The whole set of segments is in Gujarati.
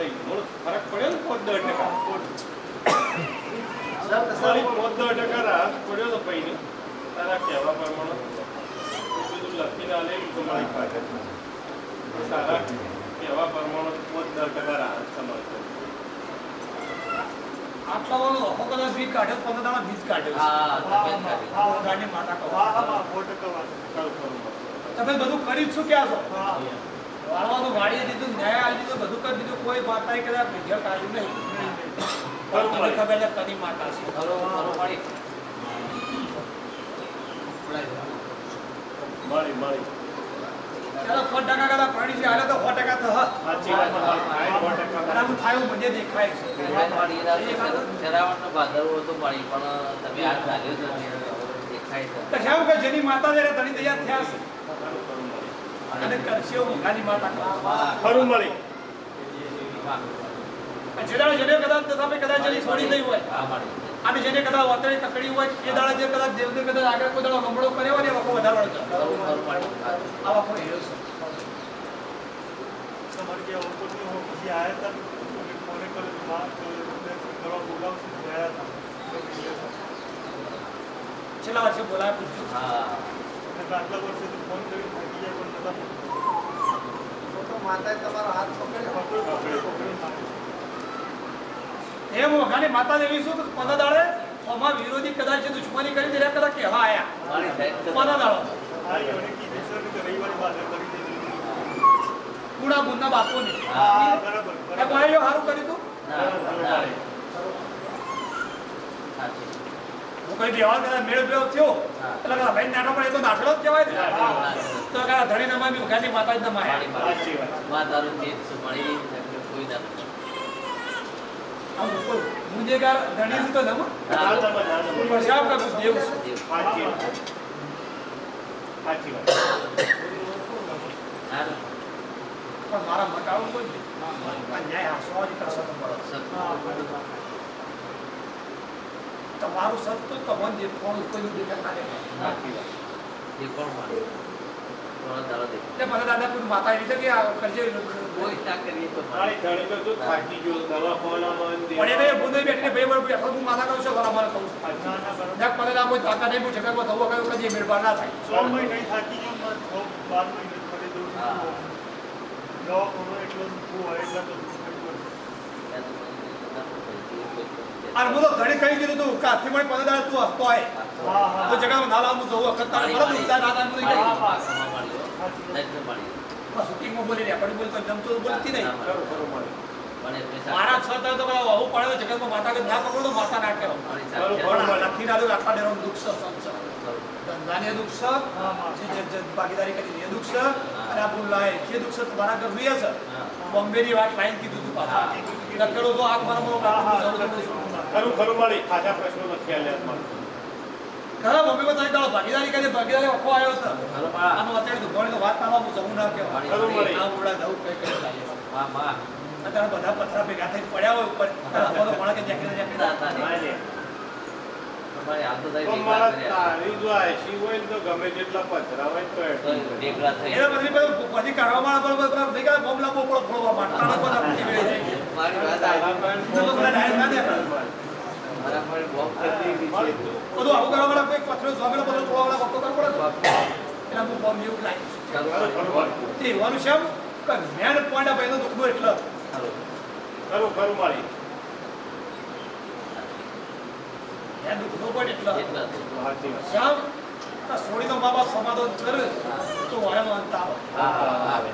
થઈ મૂળ ફરક પડ્યો ને પોત દસ ટકા? પોત દસ ટકા રાહત પડ્યો તો પૈને તારા કહેવા પ્રમાણે. બધું લખીને આલે એવું પાસે તારા કહેવા પ્રમાણે પોત દસ ટકા રાહત તમારે આટલા વાળો લખો કદાચ બીજ કાઢ્યો પંદર દાડા તબિયત ખરી. આ ગાડી માતા કહો તમે બધું કરી જ શું ક્યાં છો વાળવાનું વાળી દીધું ન્યાય આવી દીધું બધું કરી દીધું કોઈ માતાએ કદાચ વિધેયક કાઢ્યું નહીં. મને ખબર છે કની માતા છે. ખરો ખરો મળી મળી મળી. ચાલો સો ટકા કદાચ પાણી છે. હાલે તો સો ટકા તો સાચી વાત તમારી થાય મને દેખાય છે. ભાદરવો તો પાણી પણ તમે આ ચાલ્યો દેખાય છે જેની માતા જયારે તની તૈયાર થયા છે અને કરશે એવું માતા ખરું મળી અને જેને કદાચ તમે કદાચ જેની છોડી નહીં હોય. હા મળી અને જેને કદાચ વાતળી તકડી હોય એ દાડે જે કદાચ દેવને કદાચ આગળ કોઈ દાડો કર્યો હોય ને એ વખો વધારે વળતો ખરું ખરું મળી આ વખો હેરો છે. તમારે હોય પછી આવ્યા હતા. કે કરવા ગયા હતા. છેલ્લા વર્ષે બોલાય પૂછ્યું હા. અને આટલા ફોન કરી થાકી ગયા પણ નતા તો માતાએ તમારો હાથ પકડ્યો. પકડ્યો પકડ્યો પકડ્યો નાખ્યો. માતા દેવી શું તો દાડે? આમાં વિરોધી કદાચ જે દુશ્મની કરી દે કદાચ કહેવા આયા. મળી સાહેબ તો પંદર દાડો? હા એ મને કીધું સર કે રવિવારે બાजार કરી દેજો. કુડા ગુંદના બાપુ ને હા બરાબર એ ભાઈઓ સારું કર્યું તું? ના ના કઈ કદાચ મેળ બેવ થયો. એટલે કદાચ ભાઈ નાનો પડે તો દાખલો જ કહેવાય ને. તો કદાચ ધણી નમામી વખાની માતા જ નમાયા. મળી મળી સાચી વાત. તારું તેજ મળી કોઈ ના આમ ધણી છે તો નમ. ના તમે ના તમે પરસાવ કા કુછ દેવ. દેવ. સાચી વાત. સાચી વાત. પણ મારા મત આવું કોઈ નહીં. આ હાસો જ કરશો તમારો સત્ય. તો તમને કોણ કોઈ નહીં. વાત. એ એટલે મને? દાદા કોઈ માતા એવી છે કે આ કરજે કોઈ ના કરીએ તો થાકી ગયો દવાખાનામાં પણ એને ભૂંદે બેઠીને બે વાર બેઠો હું માતા કહું છું બરાબર મારે કહું છું. ના મને ના કોઈ તાકાત નહીં પૂછે કે થવું કયું કદી મેળવા ના થાય. સો મહિને થાકી ગયો માં છ બાર મહિને ફરી દઉં છું. દવાખાનો એટલો હોય એટલા તો અને હું તો ઘણી કહી દીધું તું કે હાથથી મળી પંદર દાડા તું હસતો હોય. હા હા તો જગા ના લાવું જવું વખત તારે બરાબર ઉતાર. ના થાય બધું શૂટિંગમાં બોલી રહ્યા પણ બોલ કોઈ બોલતી નહીં. ખરું ખરું મળી મારા છ થાય તો બધા વહુ પડે જગતમાં માતા કે ના પકડો માતા ના કહેવાય. પણ લખી ના દો આટલા ડેરો દુઃખ છે ધંધાને દુઃખ છે જે ભાગીદારી કરી એ દુઃખ છે અને આ બોલાય જે દુઃખ છે તમારા ઘર રૂએ છે બોમ્બે ની વાત લાઈન કીધું તું પાછા. લખેલો તો આગ મારા ખરું ખરું મળી ખાધા પ્રશ્નો નથી આલ્યા ખરા મમ્મી તમે દાડો ભાગીદારી કરી ભાગીદારી ઓખો આવ્યો છે આનો અત્યારે દુકાની તો વાત કરવા હું જવું ના કહેવાય ખરું મળી આ ઉડા જવું કઈ કઈ લાગે અત્યારે બધા પથરા ભેગા થઈ પડ્યા હોય ઉપર બધો કે કે કે તો મારા તારી જો આયસી હોય તો ગમે જેટલા પથરા હોય તો એટલું. ભેગા પછી પછી કાઢવામાં આવે બરાબર બરાબર બોમ્બ લાવવો પડો ફોડવા માટે મારી વાત. મારા પર બધું આવું કરવા વાળા કોઈ પથરો થોડા વાળા વખતો કરવો પડે. એટલે બોમ્બ ખરું ખરું મળી તે એવાનું છે કે મેન પોઈન્ટ આ ભાઈનો દુઃખનો એટલે. ખરું ખરું મળી મેન દુઃખનો પોઈન્ટ એટલે. એટલા જ. સાચી વાત. શ્યામ આ સોડીનો મા બાપ સમાધાન કરે તો વાયમાં અંત આવે. હા, હા, આવે.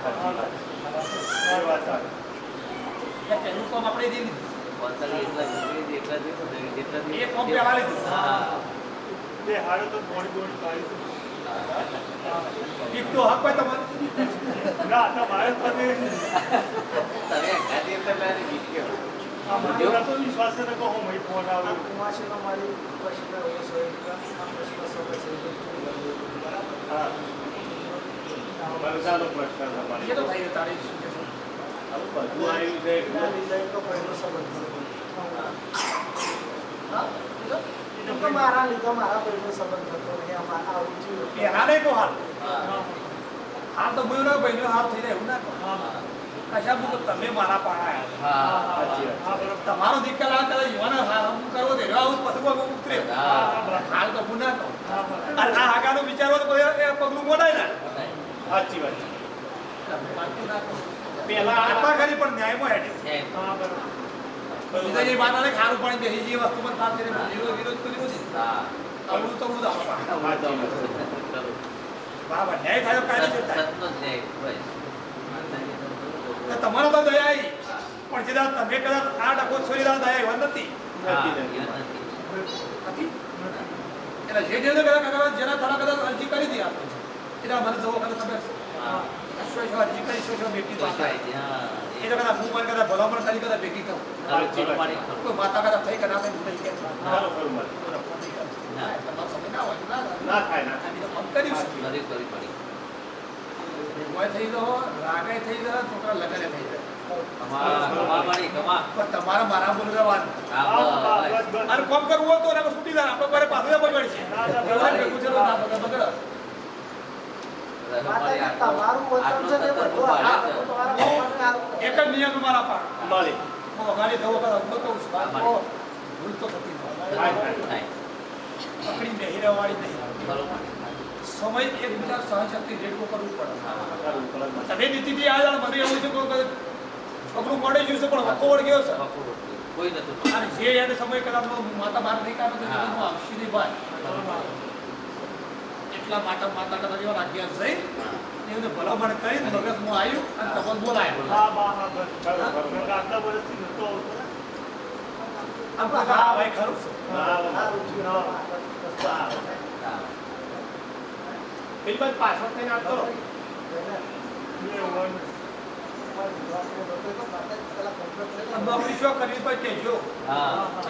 એ. એટલે પહેલું કામ આપણે દઈ દીધું પોતાની એટલા જરૂરી એટલા દિવસો ને જેટલા એ પંપ પહેલા લીધું. હા. તે હારે તો મોડી મોડી કાઢી તો હક હોય તમારે ના તો મારે તમે ગાડી એટલે લારી જીત્યો. આ મને તો વિશ્વાસ છે ને કે હું મહી ફોન આ આવ્યો કુમાશીનો મારી પ્રશ્ન એવો છે કે આ પ્રશ્ન સમય છે કે શું કરવું? બરાબર? બધું આવ્યું છે એના તો પહેલો સંબંધ કરવો. હા એમ તો મારા લીધે મારા પહેલો સંબંધ નહીં આવું થયું. પહેલા નહીં કહો હાલ હા. હાલ તો બોલ્યો ના ભાઈનો હાલ થઈ જાય એવું ના કહો હા હા. તમે મારા પાણા હા. હા તમારો દીકરા લાવ યુવાને હારામ કરવો આવું પથકો ઉતરે હાલ તો તો હા બરોબર અને આ હાગાનો વિચારો તો પગલું મોડાય ને સાચી વાત છે. ના કરો. પહેલા આટલા કરી પણ ન્યાયમાં હેડે હા બરોબર. બીજા જે માતાને ખારું પાણી બેસી જે વસ્તુ પણ ખાસ કરીને વિરોધ વિરોધ કર્યો છે? હા. અવળું તો બધું આપણા સાચી વાત. ખરું. બરાબર ન્યાય થાય તો કાયદેસર થાય સતનો જ ન્યાય, બસ. માતાજી તો તમારો તો દયા આવી. પણ જેના તમે કદાચ આ ડકો છોડી દયા દયા એવા નથી. નથી, એટલે જે જેને કદાચ જેના થોડા કદાચ અરજી કરી દી આપણે. મને જવો કદાચ તમે હા. બેટી. એ. તો કદાચ હું કદાચ ભલામણ કરી કદાચ બેટી. કોઈ માતા કદાચ થઈ કદાચ કે. ના થાય, ના કર્યું થઈ થઈ છોકરા લગને થઈ. પણ તમારે મારા બોલવાનું કોમ કરવું હોય તો જાય આપણે ઘરે પાછું બગડ છે. એક જ નિયમ મારા. હું કહું છું ભૂલ તો થતી. પકડી રહેવાળી નહીં સમય એકબીજા સહનશક્તિ કરવું પડે તમે નીતિથી આ જાણ મને એવું છે કે પગલું મળે ગયું છે પણ વખો છે કોઈ નથી અને જે એને સમય કદાચ માતા બહાર નહીં. હું આવશે નહીં ભાઈ એટલા માટે માતા કરતા જેવા રાજ્ય છે. એને ભલામણ કરી મગજ હું આવ્યું અને તપન બોલાયો. હા હા હા આટલા વર્ષથી આવતો હા ભાઈ ખરું. પેલી પાછળ થઈને આવતો નોકરી શું કરવી ભાઈ કહેજો.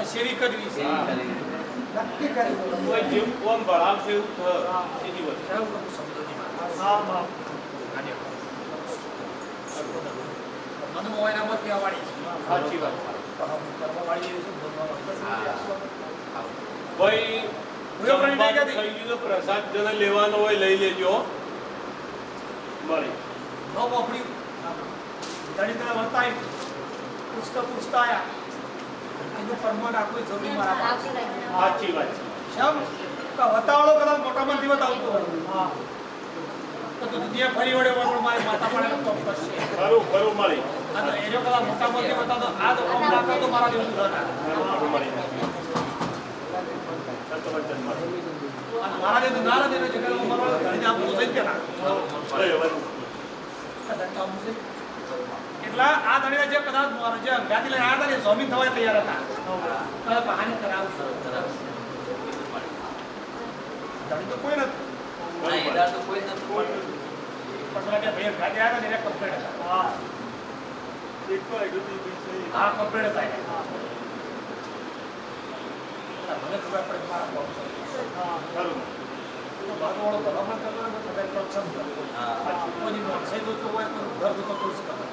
સેવી કરવી છે. નક્કી કરી કોઈ જેવું કોણ ભણાવશે એવું થ- સીધી વસ્તુ. એવું બધું સમજો નહીં હા. હા મને મોબાઈલમાં કહેવાડી છે સાચી વાત. ગયું પ્રસાદ જેને લેવાનો હોય લઈ લેજો. મળી. ન વાપર્યું દરિદ્ર વર્તાય. પૂછતા આયા એનું પરમાન જરૂરી મારા પાસે સાચી વાત છે. શેમ કે વતાવળો કદાચ મોટામાંથી બતાવતો હોય. હા. તો તું ત્યાં ફરી વળે પણ મારી માતા પણ કોમ કરશે. ખરું ખરું મળે અને એનો કદાચ મોટામાંથી બતાવતો આ તો કોમ ના કરતો મારા જેવું ખરું મળે મારા. ના રહે એને જગ્યાએ મારો આમ બોલાઈ કે ના? એટલા આ દળીને જે કદાચ જે અંગાથી લઈને આવ્યા હતા ને સ્વામી થવા તૈયાર હતા. બહાને કરાવશું સરસ. ધણી તો કોઈ નથી. તો કોઈ નથી પેલા કે ભાઈ આવ્યા હતા ને એને કમ્પ્લેટ હતા. હા. એક તો બી છે હા કમ્પ્લેટ હતા મને ખબર પડે મારા છે. હા ખરું. તો કરતો હોય તો તમે પણ સમજો હા. હોય કોઈ ઘર જોતો તો એક કોઈ આવે પાછું પાણી. તો પચીસ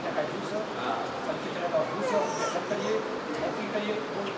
ટકા જ્યુસ હા. પચીસ ટકા ભૂસ બેઠક કરીએ ખેતી કરીએ ગોળ